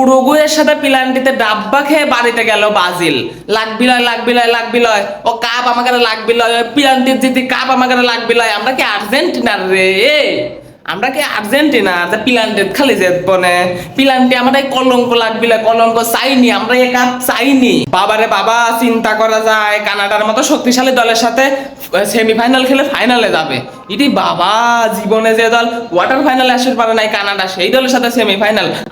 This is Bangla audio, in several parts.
উরুগুয়ের সাথে পিলান্টিতে ডাব্বা খেয়ে বাড়িতে গেল বাজিল লাগবি লয় লাগবি লয় লাগবি লয় ও কাপ আমাকে লাগবি লয় পিলান্টির জিতি কাপ আমাকে লাগবি লয় আমরা কি আর্জেন্টিনার রে? আমরা কি আর্জেন্টিনা? যে পিলান্টে খালি যে বনে। পিলান্টে এই কলঙ্ক লাগবি লয়, কলঙ্ক চাইনি। আমরা এ কাপ চাইনি। বাবারে বাবা চিন্তা করা যায়। কানাডার মতো শক্তিশালী দলের সাথে সেমিফাইনাল খেলে ফাইনালে যাবে। ইটি বাবা, জীবনে যে দল কোয়ার্টার ফাইনালে আসতে পারে নাই, কানাডা, সেই দলের সাথে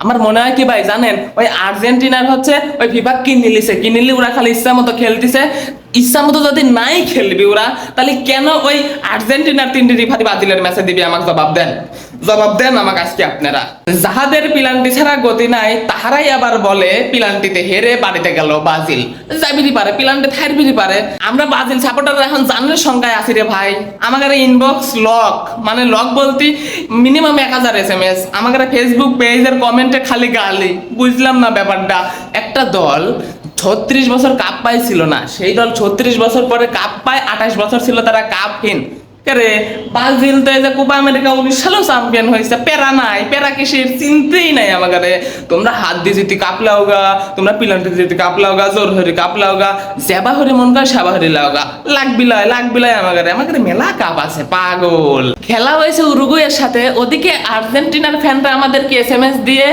আমার মনে হয় কি ভাই, জানেন, ওই আর্জেন্টিনার হচ্ছে, ওই ফিফা কিনে নিলিছে কিনে নিলে ওরা খালি ইচ্ছা মতো খেলতেছে। ইচ্ছা মতো যদি নাই খেলবি ওরা, তাহলে কেন ওই আর্জেন্টিনার তিনটি রিফাতি বাতিলের ম্যাচে দিবি আমাকে জবাব দেন? জবাব দেন আমাকে আজকে আপনারা। যাহাদের পিলান্টি ছাড়া গতি নাই, তাহারাই আবার বলে, পিলান্টিতে হেরে বাড়িতে গেল বাজিল। যাবিরই পারে, পিলান্টি থাইরবিরই পারে। আমরা বাজিল সাপোর্টার এখন জানের সংখ্যায় আছি রে ভাই। আমাদের ইনবক্স লক মানে লক বলতে মিনিমাম এক হাজার এস এম এস আমাদের ফেসবুক পেজের কমেন্টে খালি গালি। বুঝলাম না ব্যাপারটা। একটা দল ছত্রিশ বছর কাপ পাইছিল না। সেই দল ছত্রিশ বছর পরে কাপ পায়, আঠাশ বছর ছিল তারা কাপহীন। রে ব্রাজিল তো এই কোপা আমেরিকা উনিশ সালেও চ্যাম্পিয়ন হয়েছে প্যারা নাই প্যারা কিসের চিনতেই নাই আমাকে তোমরা হাত দিয়ে তোমরা পিলান্টি জোর হরি হরি মন হরি আমাকে আমাকে মেলা কাপ আছে, পাগল। খেলা হয়েছে উরুগুয়ের সাথে, ওদিকে আর্জেন্টিনার ফ্যানরা আমাদেরকে এস এম এস দিয়ে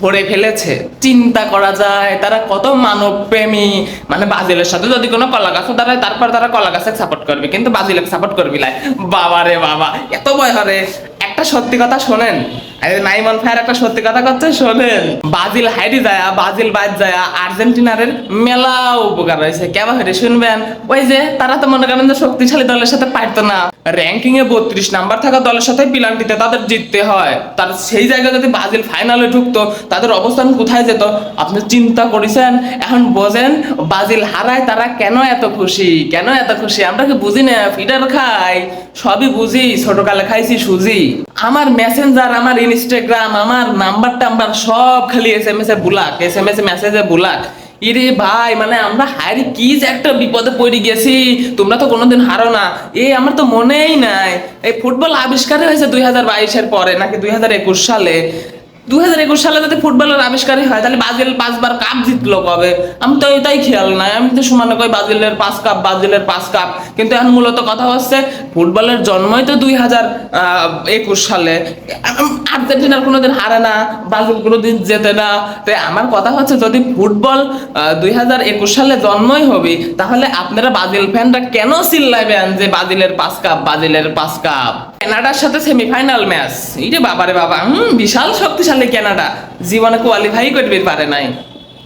ভরে ফেলেছে। চিন্তা করা যায়, তারা কত মানব প্রেমী মানে ব্রাজিলের সাথে যদি কোনো কলা দাঁড়ায়, তারপর তারা কলা গাছে সাপোর্ট করবে, কিন্তু ব্রাজিলকে সাপোর্ট করবি লাই বাবা রে বাবা এত ভয় হরে একটা সত্যি কথা শোনেন নাইমন ফায়ার একটা সত্যি কথা করছে শোনেন। ব্রাজিল হাইরি যায় ব্রাজিল বাদ যায়, আর্জেন্টিনারের মেলা উপকার হয়েছে। শুনবেন? ওই যে, তারা তো মনে করেন যে শক্তিশালী দলের সাথে পারতো না। র্যাঙ্কিং এ বত্রিশ নাম্বার থাকা দলের সাথে পিলান্টিতে তাদের জিততে হয়। তার সেই জায়গায় যদি ব্রাজিল ফাইনালে ঢুকতো, তাদের অবস্থান কোথায় যেত? আপনি চিন্তা করেছেন? এখন বোঝেন ব্রাজিল হারায় তারা কেন এত খুশি? কেন এত খুশি? আমরা কি বুঝি না? ফিডার খাই। সবই বুঝি, ছোটকালে খাইছি, সুজি। আমার মেসেঞ্জার আমার ইনস্টাগ্রাম আমার নাম্বার টাম্বার সব খালি এস এম এস এ বুলাক এস এম এস মেসেজে বুলাক। ইরে ভাই মানে আমরা হারি কি যে একটা বিপদে পড়ে গেছি, তোমরা তো কোনোদিন হারো না। এ, আমার তো মনেই নাই। এই ফুটবল আবিষ্কার হয়েছে দুই হাজার বাইশের পরে, নাকি দুই হাজার একুশ সালে। হাজার একুশ সালে যদি ফুটবলের আবিষ্কারই হয়, তাহলে ব্রাজিল পাঁচবার কাপ জিতলো কবে? আমি তো এটাই খেয়াল নাই। আমি তো সমানে কই ব্রাজিলের পাঁচ কাপ ব্রাজিলের পাঁচ কাপ কিন্তু এখন মূলত কথা হচ্ছে, ফুটবলের জন্মই তো দুই হাজার একুশ সালে। আর্জেন্টিনার কোনোদিন হারে না, ব্রাজিল কোনোদিন জেতে না। তাই আমার কথা হচ্ছে, যদি ফুটবল দুই হাজার একুশ সালে জন্মই হবে, তাহলে আপনারা ব্রাজিল ফ্যানরা কেন চিল্লাইবেন যে ব্রাজিলের পাঁচ কাপ ব্রাজিলের পাঁচ কাপ কানাডার সাথে সেমিফাইনাল ম্যাচ এইটা বাবারে বাবা, হুম, বিশাল শক্তিশালী কানাডা। জীবনে কোয়ালিফাই করবে পারে নাই।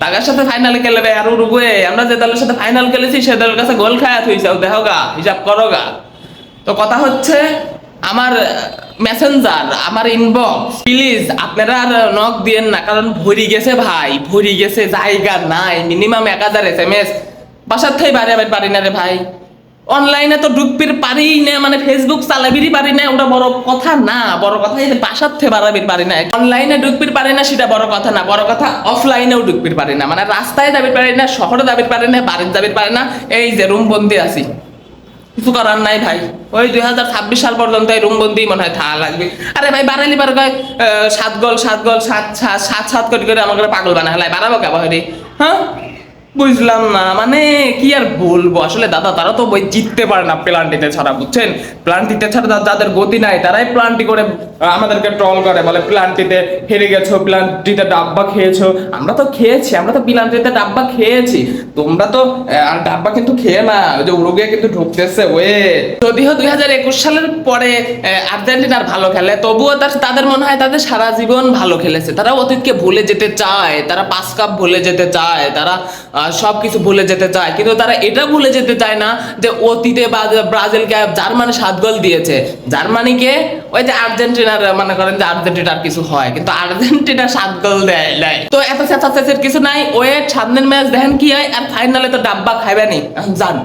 তাদের সাথে ফাইনালে খেলবে আর উরুগুয়ে। আমরা যে দলের সাথে ফাইনাল খেলেছি, সে দলের কাছে গোল খায়া থইছে। দেখো গা, হিসাব করো গা। তো কথা হচ্ছে, আমার মেসেঞ্জার আমার ইনবক্স প্লিজ আপনারা আর নক দিয়েন না, কারণ ভরি গেছে ভাই, ভরি গেছে, জায়গা নাই মিনিমাম এক হাজার এস এম এস বাসার থেকে বাইরে পারি না রে ভাই। অনলাইনে তো ঢুকবির পারি না মানে ফেসবুক চালাবিরই পারি না, ওটা বড় কথা না, বড় কথা এই বাসার থেকে বাড়াবির পারি না। অনলাইনে ঢুকবির পারি না, সেটা বড় কথা না, বড় কথা অফলাইনেও ঢুকবির পারি না মানে রাস্তায় যাবির পারি না, শহরে যাবির পারি না বাড়ির যাবির পারি না, এই যে রুম বন্দি আছি। কিছু করার নাই ভাই, ওই দুই হাজার ছাব্বিশ সাল পর্যন্ত এই রুম বন্দি মনে হয় থাকা লাগবে। আরে ভাই বাড়াইলি পারে কয় সাত গোল সাত গোল, সাত সাত সাত সাত কোটি করে আমাকে পাগল বানা হেলাই বাড়াবো কে ভাই হ্যাঁ? বুঝলাম না মানে কি আর বলব? আসলে দাদা, তারা তো বই জিততে পারে না প্লান্টিতে ছাড়া, বুঝছেন? প্লান্টিতে ছাড়া যাদের গতি নাই, তারাই প্লান্টি করে আমাদেরকে ট্রল করে, বলে প্লান্টিতে হেরে গেছো, প্লান্টিতে ডাব্বা খেয়েছো। আমরা তো খেয়েছি, আমরা তো প্লান্টিতে ডাব্বা খেয়েছি। তোমরা তো আর ডাব্বা কিন্তু খেয়ে না, ওই যে উরুগে কিন্তু ঢুকতেছে, ওয়ে। যদিও দুই হাজার একুশ সালের পরে আর্জেন্টিনার ভালো খেলে, তবুও তার তাদের মনে হয় তাদের সারা জীবন ভালো খেলেছে। তারা অতীতকে ভুলে যেতে চায়, তারা পাঁচ কাপ ভুলে যেতে চায়, তারা সব কিছু ভুলে যেতে চায়। কিন্তু তারা এটা ভুলে যেতে চায় না যে অতীতে ব্রাজিলকে জার্মানি সাত গোল দিয়েছে। জার্মানিকে ওই যে আর্জেন্টিনার মনে করেন যে আর্জেন্টিনার কিছু হয়, কিন্তু আর্জেন্টিনা সাত গোল দেয় নাই তো এত চেঁচাচেচির কিছু নাই, ওয়েট, সামনের ম্যাচ দেখেন কি হয়, আর ফাইনালে তো ডাব্বা খাইবেনি যান।